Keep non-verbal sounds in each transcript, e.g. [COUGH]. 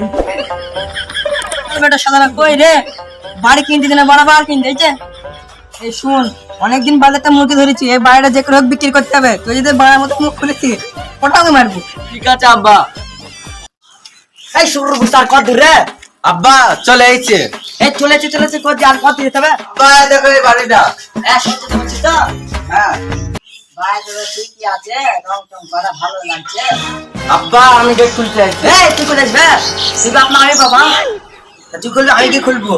[LAUGHS] বেটা সাদা কই রে? বাড়ি কিনতে দিনে বরাবর কিনতে হয়েছে এই শুন অনেকদিন বাদে একটা মুরগি ধরেছি এই বাড়িটা যে করে বিক্রি করতে হবে। তুই যদি বাড়ির মতো মুখ খুলেছি ওটাকে মারবো। ঠিক আছে আব্বা। এই শুরু বুঝতে কত দূর? রে আব্বা চলে আইছে। এই চলেছে চলেছে কত আর কত যেতে হবে? দেখো এই বাড়িটা। হ্যাঁ। আব্বা আমি গেট খুলতে আইছি তুই বাপ আমি বাবা? আমি কি খুলবো?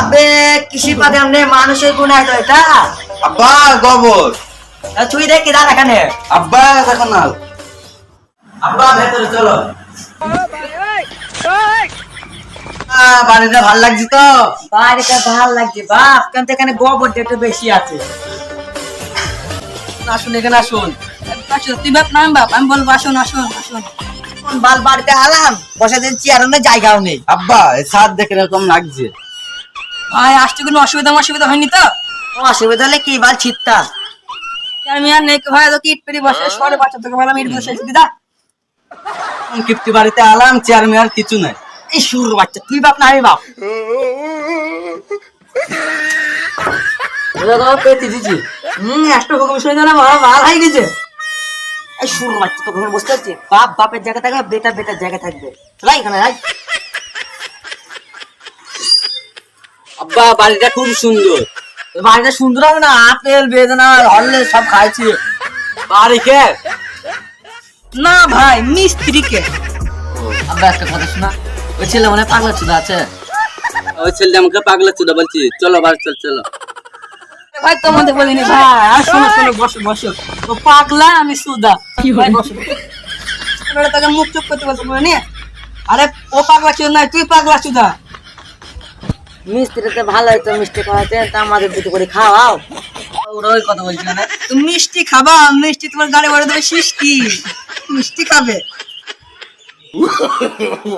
আবে কৃষি পাতে আমনে মানুষের গুণ আছে এটা। আব্বা গোবর। তুই দেখ কি দাঁড়া এখানে। আব্বা দেখো না। আব্বা ভেতরে চলো। আহ, বাড়িটা ভালো লাগছে তো? বাড়িটা ভালো লাগছে বাপ কেন এখানে গোবর একটু বেশি আছে। আসুন এখানে আসুন। তুই বাপ নাম বাপ আমি বলব আসুন আসুন আসুন। বাল বাড়িতে আলাম বসে দিন চেয়ারও নেই জায়গাও নেই। আব্বা এই দেখে এরকম লাগছে। ভাই আসতে কোনো অসুবিধা অসুবিধা হয়নি তো? অসুবিধা হলে কি বাল ছিটটা আমি আর নেই ভাই তো ইট পেরি বসে সরে বাচ্চা তোকে বললাম ইট বসে দিদা। কিপ্তি বাড়িতে আলাম চেয়ার মেয়ার কিছু নাই। এই সুর বাচ্চা তুই বাপ না আমি বাপ। পেতে দিছি হম একটা হুকুম শুনে দিলাম আমার ভালো হয়ে গেছে। এই সুর বাচ্চা তো ঘরে বসতে হচ্ছে বাপ বাপের জায়গা থাকবে বেটা বেটার জায়গা থাকবে। চলাই এখানে রাই আব্বা বাড়িটা খুব সুন্দর। বাড়িটা সুন্দর হবে না আপেল বেদনা হরলে সব খাইছি। বাড়ি কে? না ভাই মিস্ত্রিকে আব্বা একটা কথা শোনা ওই ছেলে মনে হয় পাগলা চুদা আছে? ওই ছেলে আমাকে পাগলা চুদা বলছি। চলো বাড়ি চল চলো। ভাই তোমাদের বলিনি ভাই আর শোনো শোনো বসো বসো। ও পাগলা আমি সুদা। ভাই বসো। এবারে তোকে মুখ চুপ করতে বলতে বলে আরে ও পাগলা চুদা নাই তুই পাগলা চুদা। মিস্ত্রিতে ভালো মিষ্টি খাওয়াতে তা আমাদের দুটো করে খাওয়াও। ওরা ওই কথা বলছিল না। তুমি মিষ্টি খাবা মিষ্টি তোমার গাড়ি ভরে দেবে সৃষ্টি মিষ্টি খাবে।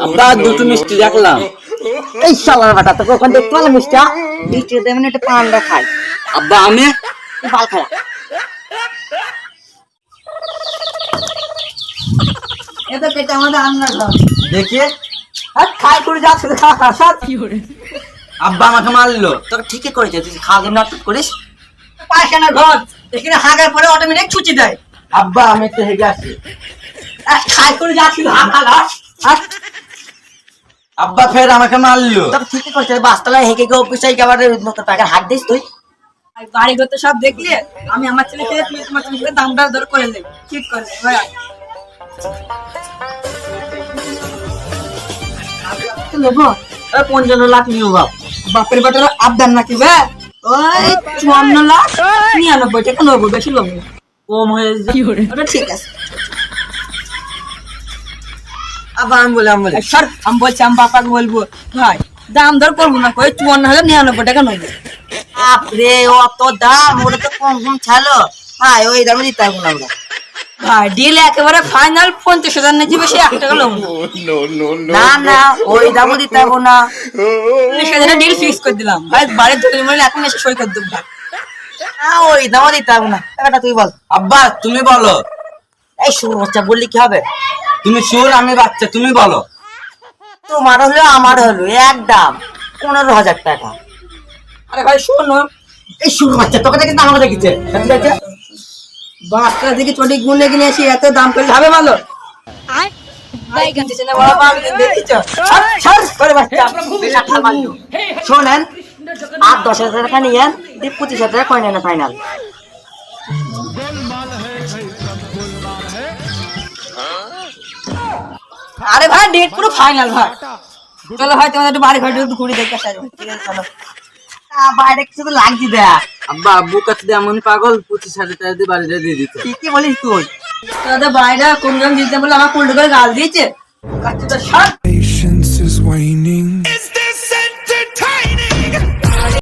আব্বা দুটো মিষ্টি দেখলাম এই শালার বাটা দেখতে মিষ্টি মিষ্টি দেবেন একটা পান্ডা খাই। আব্বা আমি খায় এটা পেটে আমাদের ঘর দেখি। আর খাই করে যাচ্ছে সাত কি করে? আব্বা আমাকে মারলো। তোকে ঠিকই করেছে তুই খাওয়া দাওয়া নাটক করিস? পায়খানার ঘর। এখানে হাগার পরে অটোমেটিক ছুচি দেয়। আব্বা আমি একটু হেগে আসি। খাই করে যাচ্ছিল আব্বা ফের আমাকে মারলো। তোকে ঠিকই করেছে বাসতলায় হেঁকে গিয়ে অফিসে গিয়ে আবার নতুন হাত দিস তুই। আর সব দেখলে আমি আমার ছেলে খেয়ে তুমি তোমার ছেলে দাম দর দর করে দেবে ঠিক করে দেবে ভাই পঞ্চান্ন লাখ নিও বাপ। বাপের বেটার আবদার নাকি বে? ওই চুয়ান্ন লাখ নিরানব্বই টাকা নেব বেশি নেব কম হয়ে যাচ্ছে ঠিক আছে। আবার আমি বলে আমি বলে আর আমি বলছি আমি বাপাকে বলব ভাই দাম দর করব না কই চুয়ান্ন হাজার নিরানব্বই টাকা নেব। বাপরে অত দাম ওটা তো কম কম ছালো হ্যাঁ ওই দামে দিতে পারব না আমরা। ভাই ডিল একেবারে ফাইনাল পঞ্চাশ হাজার নেছি বেশি এক টাকা নেব না না না ওই দামও দিতে পারব না। হাজারের ডিল ফিক্স করে দিলাম। ভাই বাড়ির দোকানে মানে এখন এসে সই করে দেবো। না, ওই দামও দিতে পারব না। এবারটা তুই বল। আব্বা তুমি বলো। এই শুরু বাচ্চা বললি কি হবে? তুমি সুর আমি বাচ্চা তুমি বলো। তোমার হলো আমার হলো এক দাম পনেরো হাজার টাকা। আরে ভাই শোনো এই শুরু বাচ্চা তোকে দেখে আমাকে দেখেছে ঠিক আছে বাসটা দিকে চটি গুনে কিনে এসে এত দাম করলে হবে ভালো। না দেখিছ। করে বাচ্চা। শোনেন আর দশ হাজার টাকা নিয়েন পঁচিশ হাজার টাকা কয় নেন ফাইনাল আরে ভাই ডেট পুরো ফাইনাল ভাই। চলো ভাই তোমাদের একটু বাড়ি ঘর ঘুরে দেখে আসা ঠিক আছে চলো। বাইরে কিছু তো লাগছি দেয়া। আব্বা আব্বু কাছে এমন পাগল পঁচিশ হাজার টাকা দিয়ে বাড়িটা দিয়ে দিতে ঠিকই বলিস তুই? তোদের বাইরে কোন জন দিতে বলে আমার কুল্টু করে গাল দিয়েছে? কাচ্চি তো সব Patience is waning.